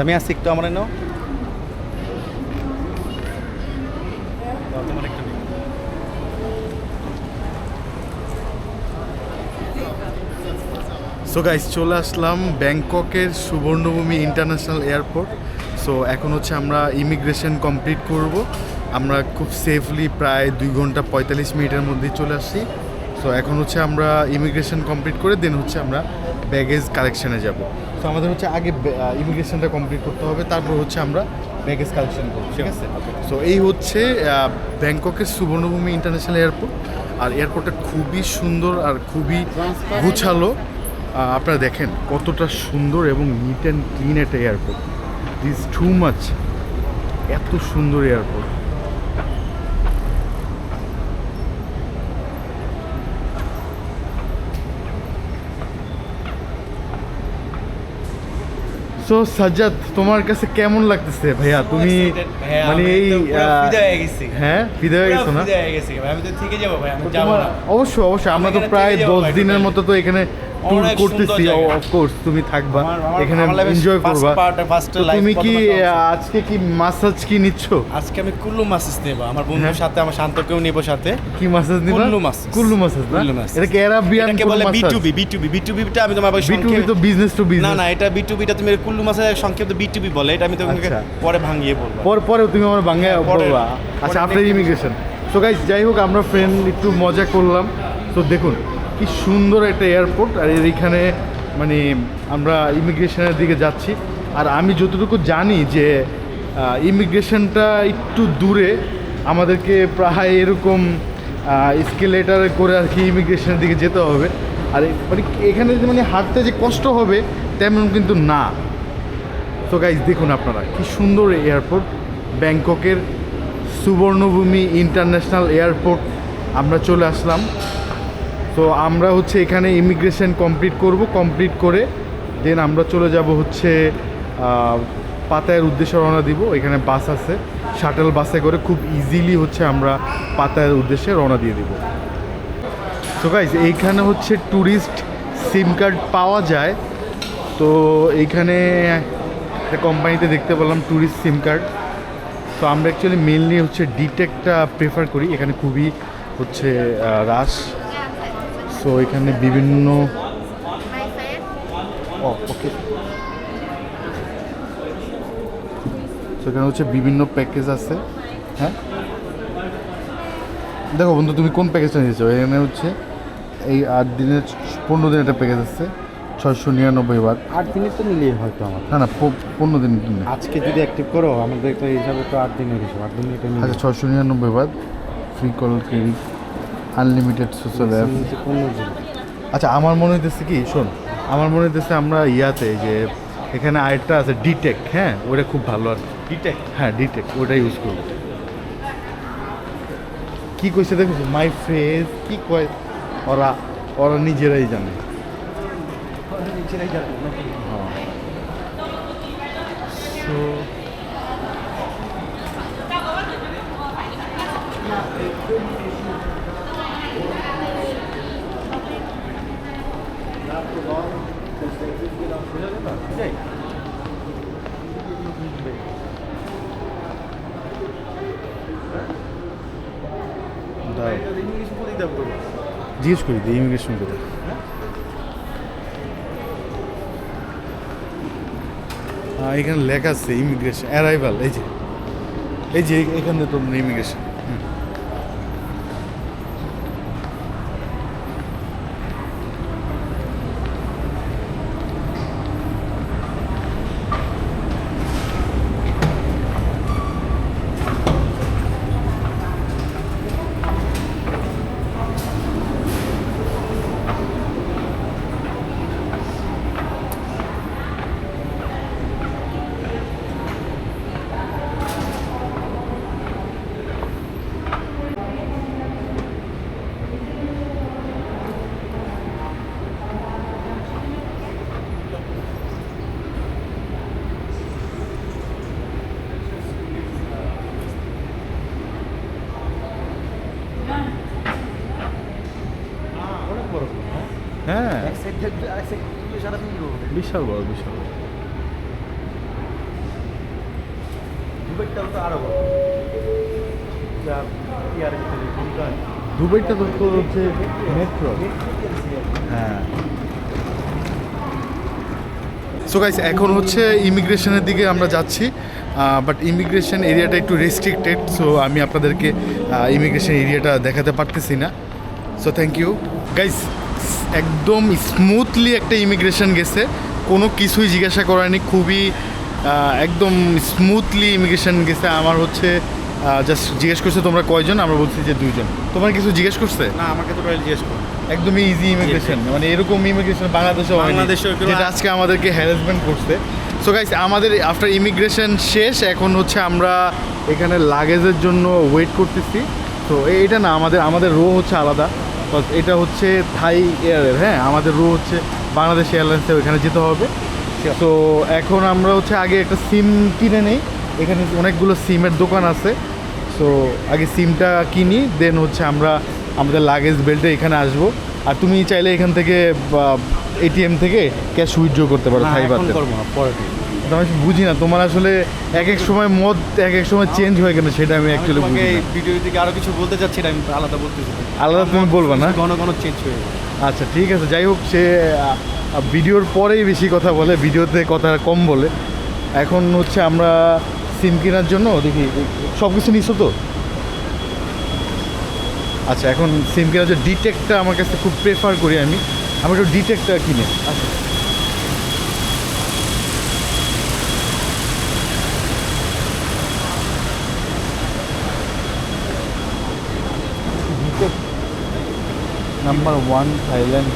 সামি আসি একটু আমার নাও। সো গাইস চলে আসলাম ব্যাংককের সুবর্ণভূমি ইন্টারন্যাশনাল এয়ারপোর্ট। সো এখন হচ্ছে আমরা ইমিগ্রেশন কমপ্লিট করব। আমরা খুব সেফলি প্রায় দুই ঘণ্টা পঁয়তাল্লিশ মিনিটের মধ্যেই চলে আসছি সো এখন হচ্ছে আমরা ইমিগ্রেশন কমপ্লিট করে দেন হচ্ছে আমরা ব্যাগেজ কালেকশনে যাব। তো আমাদের হচ্ছে আগে ইমিগ্রেশনটা কমপ্লিট করতে হবে তারপর হচ্ছে আমরা ব্যাগেজ কালেকশন করব ঠিক আছে? সো এই হচ্ছে ব্যাংককের সুবর্ণভূমি ইন্টারন্যাশনাল এয়ারপোর্ট আর এয়ারপোর্টটা খুবই সুন্দর আর খুবই গুছালো। আপনারা দেখেন কতটা সুন্দর এবং নিট অ্যান্ড ক্লিন একটা এয়ারপোর্ট দিস টু মাচ এত সুন্দর এয়ারপোর্ট সো সাজ্জাদ তোমার কাছে কেমন লাগতেছে? ভাইয়া তুমি মানে এই হয়ে বিদায় হয়ে? গেছো না? অবশ্যই অবশ্যই। আমরা তো প্রায় দশ দিনের মতো তো এখানে ট্যুর করতেছি। অফকোর্স তুমি থাকবা এখানে এনজয় করবা। তুমি কি আজকে কি মাসাজ কি নিচ্ছ? আজকে আমি কুল্লু মাসেস নেব। আমার হ্যাঁ। বন্ধুর সাথে আমার শান্তকেও নেব সাথে। কি মাসাজ নিবা? কুল্লু massage। কুল্লু মাসাজ না? কুল্লু massage। এটা কি অ্যারাবিয়ান এটাকে বলে বিটুবি বিটুবি বিটুবিটা আমি তোমার বিটুবি তো বিজনেস টু না বিজনেস না এটা বিটুবিটা তুমি কুল্লু মাসের সংক্ষেপে বিটুবি বলে। এটা আমি তোমাকে আচ্ছা। পরে ভাঙিয়ে বলব। পর পরে তুমি আমার বাংলায় হ্যাঁ, বলবা। আচ্ছা আফটার ইমিগ্রেশন সো গাইস যাই হোক আমরা ফ্রেন্ড একটু মজা করলাম। তো দেখুন কি সুন্দর একটা এয়ারপোর্ট আর এর এখানে মানে আমরা ইমিগ্রেশনের দিকে যাচ্ছি। আর আমি যতটুকু জানি যে ইমিগ্রেশনটা একটু দূরে, আমাদেরকে প্রায় এরকম স্কেলেটার করে আর কি ইমিগ্রেশনের দিকে যেতে হবে। আর মানে এখানে মানে হাঁটতে যে কষ্ট হবে, তেমন কিন্তু না। তো গাইজ দেখুন আপনারা, কি সুন্দর এয়ারপোর্ট ব্যাংককের সুবর্ণভূমি ইন্টারন্যাশনাল এয়ারপোর্ট আমরা চলে আসলাম। তো আমরা হচ্ছে এখানে ইমিগ্রেশন কমপ্লিট করব কমপ্লিট করে দেন আমরা চলে যাব হচ্ছে পাতায়ের উদ্দেশ্যে রওনা দিব। এখানে বাস আছে। শাটেল বাসে করে খুব ইজিলি হচ্ছে আমরা পাতায়ের উদ্দেশ্যে রওনা দিয়ে দিব। তো গাইজ এইখানে হচ্ছে ট্যুরিস্ট সিম কার্ড পাওয়া যায়। তো এইখানে একটা কোম্পানিতে দেখতে পেলাম ট্যুরিস্ট সিম কার্ড তো আমরা অ্যাকচুয়ালি মেনলি হচ্ছে ডিটেকটা প্রেফার করি। এখানে খুবই হচ্ছে রাশ সো এখানে বিভিন্ন ওকে তো এখানে হচ্ছে বিভিন্ন প্যাকেজ আছে। হ্যাঁ? দেখো বন্ধু তুমি কোন প্যাকেজটা নিয়েছো? এখানে হচ্ছে এই আট দিনের পনেরো দিনের একটা প্যাকেজ আছে ছয়শো নিরানব্বই বার। আট দিনের তো নিলেই হয়তো আমার। না না পনেরো দিনের দিনে আজকে যদি অ্যাক্টিভ করো আমাদের তো হিসাবে তো আট দিনের হিসাব। আট দিনের এটা আচ্ছা ছয়শো নিরানব্বই বার free call credit unlimited social app আচ্ছা আমার মনে হইতেছে কি শোন আমার মনে হইতেছে আমরা ইয়াতে যে এখানে আরেকটা আছে ডিটেক হ্যাঁ? ওটা খুব ভালো আর। ডিটেক হ্যাঁ ডিটেক ওটা ইউজ করব। কি কইছে দেখো মাই ফেস কি কয়? ওরা ওরা নিজেরাই জানে। So, দাঁড়াও। জিজ্ঞেস করি দিই ইমিগ্রেশন করে। হ্যাঁ এখানে লেখা আছে ইমিগ্রেশন অ্যারাইভাল এই যে। এই যে এখানে তো ইমিগ্রেশন হ্যাঁ বিশাল বড় বিশাল বড়। তো আরও বড়। দুবাইটা তো হচ্ছে মেট্রো। হ্যাঁ। সো গাইস এখন হচ্ছে ইমিগ্রেশনের দিকে আমরা যাচ্ছি বাট ইমিগ্রেশন এরিয়াটা একটু রেস্ট্রিক্টেড সো আমি আপনাদেরকে ইমিগ্রেশন এরিয়াটা দেখাতে পারতেছি না। সো থ্যাংক ইউ গাইস একদম স্মুথলি একটা ইমিগ্রেশন গেছে। কোনো কিছুই জিজ্ঞাসা করানি খুবই একদম স্মুথলি ইমিগ্রেশন গেছে। আমার হচ্ছে জাস্ট জিজ্ঞেস করছে তোমরা কয়জন? আমরা বলছি যে দুইজন। তোমার কিছু জিজ্ঞেস করছে? না আমাকে তো জিজ্ঞেস করো। একদমই ইজি ইমিগ্রেশন মানে এরকম ইমিগ্রেশন বাংলাদেশে বাংলাদেশে যেটা আজকে আমাদেরকে হ্যারাসমেন্ট করছে। সো গাইস আমাদের আফটার ইমিগ্রেশন শেষ এখন হচ্ছে আমরা এখানে লাগেজের জন্য ওয়েট করতেছি। তো এটা না আমাদের আমাদের রো হচ্ছে আলাদা। এটা হচ্ছে থাই এয়ারের হ্যাঁ? আমাদের রো হচ্ছে বাংলাদেশ এয়ারলাইন্সে ওইখানে যেতে হবে। তো এখন আমরা হচ্ছে আগে একটা সিম কিনে নেই। এখানে অনেকগুলো সিমের দোকান আছে। সো আগে সিমটা কিনি দেন হচ্ছে আমরা আমাদের লাগেজ বেল্টে এখানে আসব। আর তুমি চাইলে এখান থেকে এটিএম থেকে ক্যাশ উইথড্র করতে পারো থাই এখন আমি বুঝি না। তোমার আসলে এক এক সময় মদ এক এক সময় চেঞ্জ হয়ে গেলে সেটা আমি অ্যাকচুয়ালি বুঝি এই না। ভিডিও থেকে আরও কিছু বলতে চাচ্ছি না আমি আলাদা বলতেছি। না। আলাদা তুমি বলবা না? ঘন ঘন চেঞ্জ হয়ে। আচ্ছা ঠিক আছে যাই হোক সে ভিডিওর পরেই বেশি কথা বলে ভিডিওতে কথা কম বলে। এখন হচ্ছে আমরা সিম কেনার জন্য দেখি সব কিছু নিছো তো? আচ্ছা এখন সিম কেনার জন্য ডিটেকটা আমার কাছে খুব প্রেফার করি আমি। আমি একটু ডিটেকটা কিনে। আচ্ছা। Number one Thailand.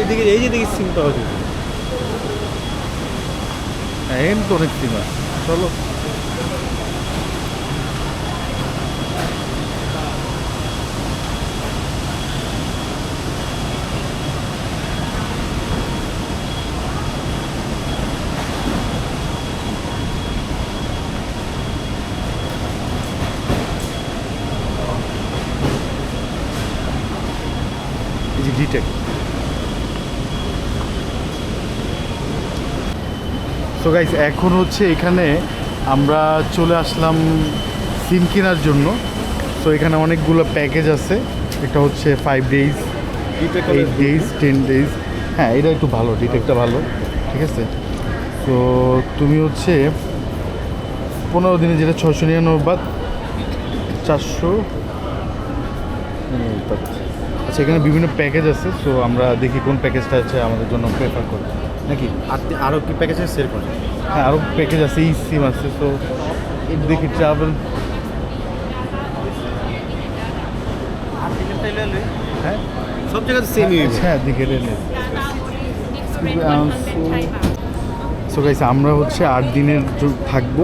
এইদিকে এই যে দেখি সিম পাওয়া যায় হ্যাঁ তো অনেক সিম আছে। চলো এই যে ডিটেক্ট সো গাইস এখন হচ্ছে এখানে আমরা চলে আসলাম সিম কেনার জন্য। সো এখানে অনেকগুলো প্যাকেজ আছে। এটা হচ্ছে five days eight days ten days হ্যাঁ এটা একটু ভালো ডিটেকটা ভালো। ঠিক আছে? তো তুমি হচ্ছে পনেরো দিনে যেটা ছয়শো নিরানব্বই বাদ চারশো আচ্ছা এখানে বিভিন্ন প্যাকেজ আছে। সো আমরা দেখি কোন প্যাকেজটা আছে আমাদের জন্য প্রেফার করি নাকি? আর আরও কি প্যাকেজে সেল করে হ্যাঁ আরও প্যাকেজ আছে এই সিম আছে তো এর দেখি ট্রাভেল হ্যাঁ? সব জায়গাতে সেমই হ্যাঁ সো গাইস আমরা হচ্ছে আট দিনের থাকব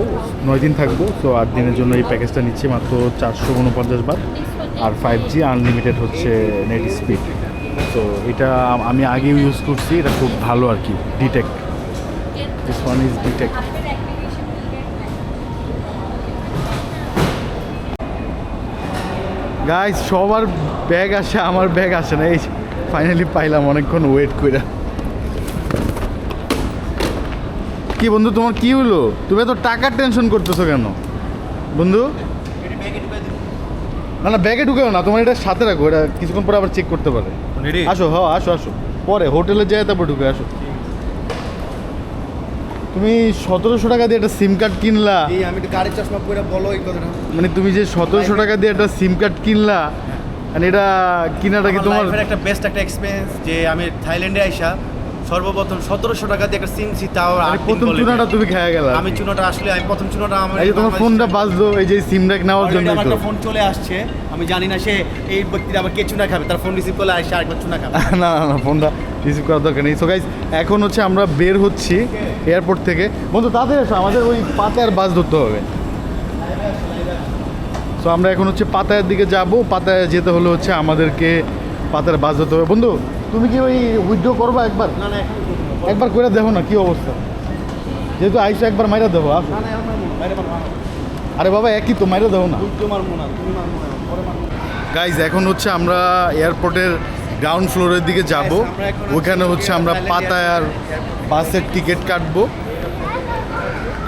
নয় দিন থাকব তো আট দিনের জন্য এই প্যাকেজটা নিচ্ছি মাত্র চারশো উনপঞ্চাশ বার আর ফাইভ জি আনলিমিটেড হচ্ছে নেট স্পিড তো এটা আমি আগেও ইউজ করছি এটা খুব ভালো আর কি DTAC this one is DTAC guys সবার ব্যাগ আসে আমার ব্যাগ আসে না এই ফাইনালি পাইলাম অনেকক্ষণ ওয়েট করে। কি বন্ধু তোমার কি হলো? তুমি এত টাকার টেনশন করতেছো কেন? বন্ধু? না না ব্যাগে ঢুকেও না তোমার এটা সাথে রাখো এটা কিছুক্ষণ পরে আবার চেক করতে পারে? আসো হ্যাঁ আসো আসো। পরে হোটেলে যাই তারপর ঢুকে আসো। তুমি সতেরোশো টাকা দিয়ে একটা সিম কার্ড কিনলা? এই আমি গাড়ির চশমা পরে বলো এই কথাটা। মানে তুমি যে সতেরোশো টাকা দিয়ে একটা সিম কার্ড কিনলা মানে এটা কিনাটা কি তোমার একটা বেস্ট একটা এক্সপিরিয়েন্স যে আমি থাইল্যান্ডে আইসা সর্বপ্রথম সতেরোশো টাকা দিয়ে একটা সিম ছি তাও প্রথম চুনাটা তুমি খেয়ে গেলা আমি চুনাটা আসলে আমি প্রথম চুনাটা আমার এই তোমার ফোনটা বাজলো এই যে সিম ডাক নেওয়ার জন্য আমার একটা ফোন চলে আসছে। আমি জানি না সে এই ব্যক্তিটা আবার কে চুনা খাবে তার ফোন রিসিভ করলে আসে আরেকবার চুনা খাবে। না না না ফোনটা রিসিভ করার দরকার নেই। সো গাইজ এখন হচ্ছে আমরা বের হচ্ছি এয়ারপোর্ট থেকে। বন্ধু আসো আমাদের ওই পাতায়ার বাস ধরতে হবে। সো আমরা এখন হচ্ছে পাতায়ার দিকে যাব। পাতায় যেতে হলে হচ্ছে আমাদেরকে পাতায়ার বাস ধরতে হবে। বন্ধু তুমি কি ওই উইথড্র করবা একবার। একবার করে দেখো না কি অবস্থা। যেহেতু আইসো একবার মাইরা দেবো আসো। আরে বাবা একই তো মাইরা দেবো না। গাইজ এখন হচ্ছে আমরা এয়ারপোর্টের গ্রাউন্ড ফ্লোরের দিকে যাব। ওখানে হচ্ছে আমরা পাতায়ার বাসের টিকিট কাটবো।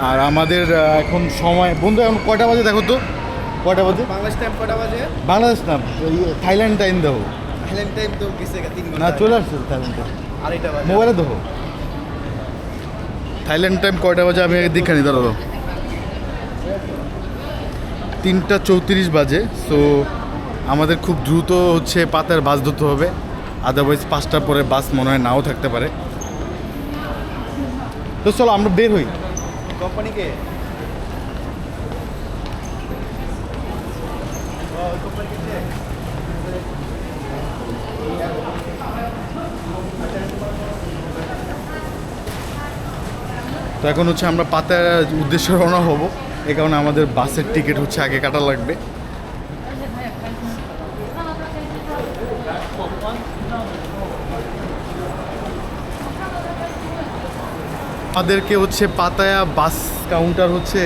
আর আমাদের এখন সময় বন্ধু এখন কয়টা বাজে দেখো তো? কয়টা বাজে? বাংলাদেশ টাইম কটা বাজে? বাংলাদেশ না থাইল্যান্ড টাইম দেখো। তো গেছে না চলে আসছে থাইল্যান্ড আড়াইটা বাজে। মোবাইলে দেখো। থাইল্যান্ড টাইম কয়টা বাজে? আমি দীক্ষা নিতে পারব তিনটা চৌত্রিশ বাজে সো আমাদের খুব দ্রুত হচ্ছে পাতার বাস ধরতে হবে। আদারওয়াইজ পাঁচটার পরে বাস মনে হয় নাও থাকতে পারে। তো চলো আমরা বের হই। কোম্পানিকে তো এখন হচ্ছে আমরা পাতার উদ্দেশ্যে রওনা হব। এ কারণে আমাদের বাসের টিকিট হচ্ছে আগে কাটা লাগবে। আমাদেরকে হচ্ছে পাতায়া বাস কাউন্টার হচ্ছে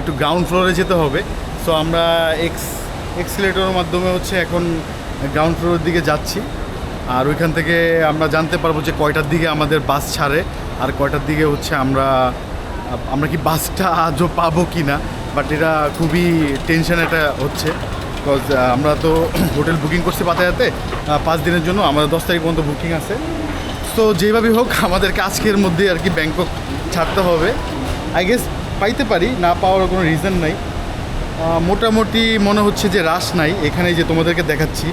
একটু গ্রাউন্ড ফ্লোরে যেতে হবে। সো আমরা এক্স এক্সিলেটরের মাধ্যমে হচ্ছে এখন গ্রাউন্ড ফ্লোরের দিকে যাচ্ছি। আর ওইখান থেকে আমরা জানতে পারব যে কয়টার দিকে আমাদের বাস ছাড়ে আর কয়টার দিকে হচ্ছে আমরা আমরা কি বাসটা আজও পাবো কি না। বাট এটা খুবই টেনশন একটা হচ্ছে। বিকজ আমরা তো হোটেল বুকিং করছি পাতায়াতে পাঁচ দিনের জন্য। আমাদের দশ তারিখ পর্যন্ত বুকিং আছে। তো যেভাবেই হোক, আমাদেরকে আজকের মধ্যে আর কি ব্যাংকক ছাড়তে হবে। আই গেস পাইতে পারি, না পাওয়ার কোনো রিজন নাই। মোটামুটি মনে হচ্ছে যে রাশ নাই। এখানে যে তোমাদেরকে দেখাচ্ছি।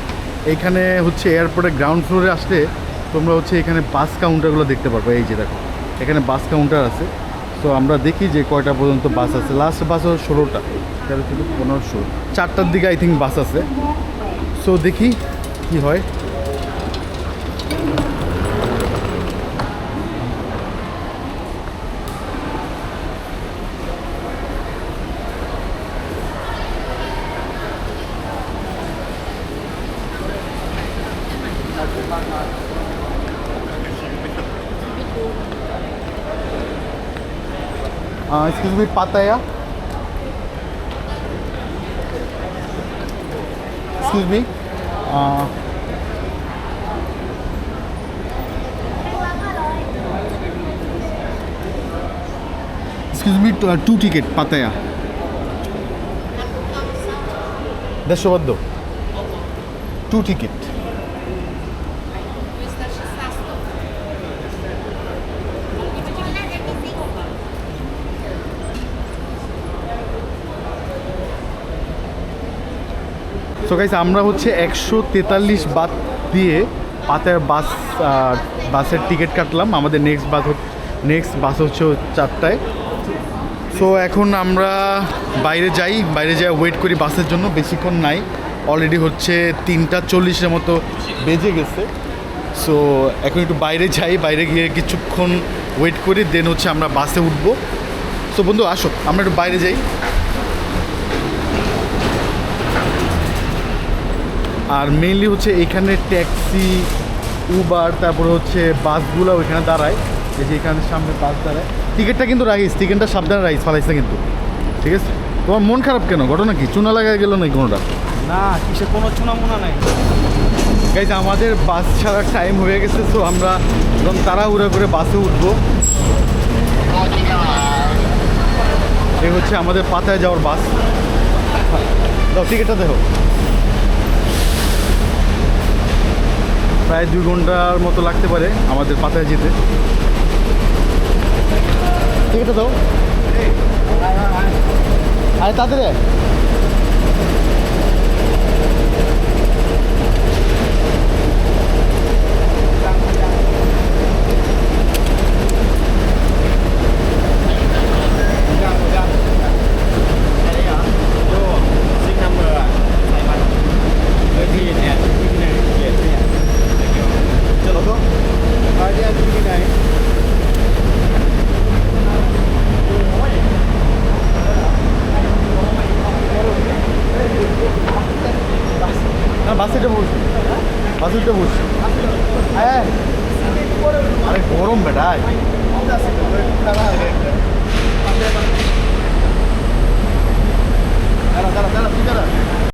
এখানে হচ্ছে এয়ারপোর্টের গ্রাউন্ড ফ্লোরে আসলে তোমরা হচ্ছে এখানে বাস কাউন্টারগুলো দেখতে পারব। এই যে দেখো, এখানে বাস কাউন্টার আছে। তো আমরা দেখি যে কয়টা পর্যন্ত বাস আছে। লাস্ট বাস হলো ষোলোটা। তেরো থেকে পনেরো, ষোলো। চারটার দিকে আই থিঙ্ক বাস আছে। সো দেখি কি হয়। Uh, excuse me, Pattaya. Excuse me. Uh, excuse me, t- uh, two ticket, Pattaya. দেড়শো বাদ্য টু টিকিট সো গাইস আমরা হচ্ছে একশো তেতাল্লিশ বাদ দিয়ে পাতার বাস বাসের টিকিট কাটলাম। আমাদের নেক্সট বাস নেক্সট বাস হচ্ছে চারটায়। সো এখন আমরা বাইরে যাই বাইরে যাই ওয়েট করি বাসের জন্য। বেশিক্ষণ নাই অলরেডি হচ্ছে তিনটা চল্লিশের মতো বেজে গেছে। সো এখন একটু বাইরে যাই, বাইরে গিয়ে কিছুক্ষণ ওয়েট করি দেন হচ্ছে আমরা বাসে উঠবো। সো বন্ধু, আসো, আমরা একটু বাইরে যাই। আর মেইনলি হচ্ছে এখানে ট্যাক্সি উবার তারপরে হচ্ছে বাসগুলো ওইখানে দাঁড়ায়। এই যে এখানে সামনে বাস দাঁড়ায়। টিকিটটা কিন্তু রাখিস টিকিটটা সাবধানে রাখিস ফালাইস না কিন্তু। ঠিক আছে? তোমার মন খারাপ কেন? ঘটনা কি? চুনা লাগায় গেল নাকি কোনোটা? না কিসে কোনো চুনা মোনা নাই। গাইজ আমাদের বাস ছাড়ার টাইম হয়ে গেছে তো আমরা একদম তাড়াহুড়া করে বাসে উঠবো। এই হচ্ছে আমাদের পাতায় যাওয়ার বাস। দাও টিকিটটা দেখো। প্রায় দুই ঘণ্টার মতো লাগতে পারে আমাদের পাতায় যেতে। টিকিটটা দাও। আরে তাড়াতাড়ি